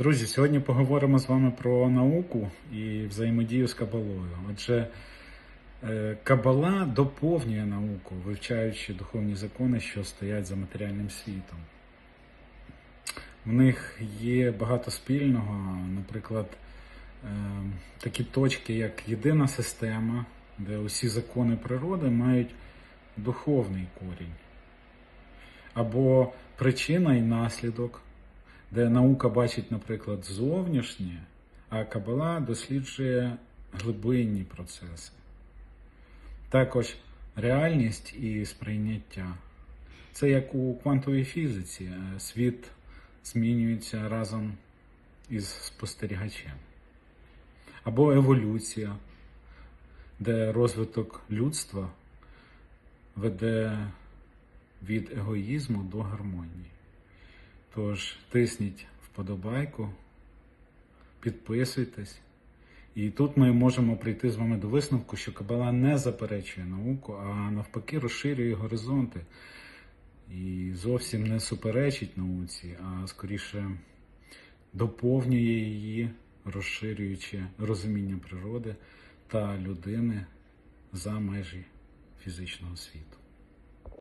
Друзі, сьогодні поговоримо з вами про науку і взаємодію з кабалою. Отже, е, кабала доповнює науку, вивчаючи духовні закони, що стоять за матеріальним світом. В них є багато спільного, наприклад, е, такі точки, як єдина система, де усі закони природи мають духовний корінь, або причина і наслідок, де наука бачить, наприклад, зовнішнє, а кабала досліджує глибинні процеси. Також реальність і сприйняття. Це як у квантовій фізиці. е, Світ змінюється разом із спостерігачем. Або еволюція, де розвиток людства веде від егоїзму до гармонії. Тож тисніть вподобайку, підписуйтесь. І тут ми можемо прийти з вами до висновку, що Кабала не заперечує науку, а навпаки розширює горизонти і зовсім не суперечить науці, а скоріше доповнює її, розширюючи розуміння природи та людини за межі фізичного світу.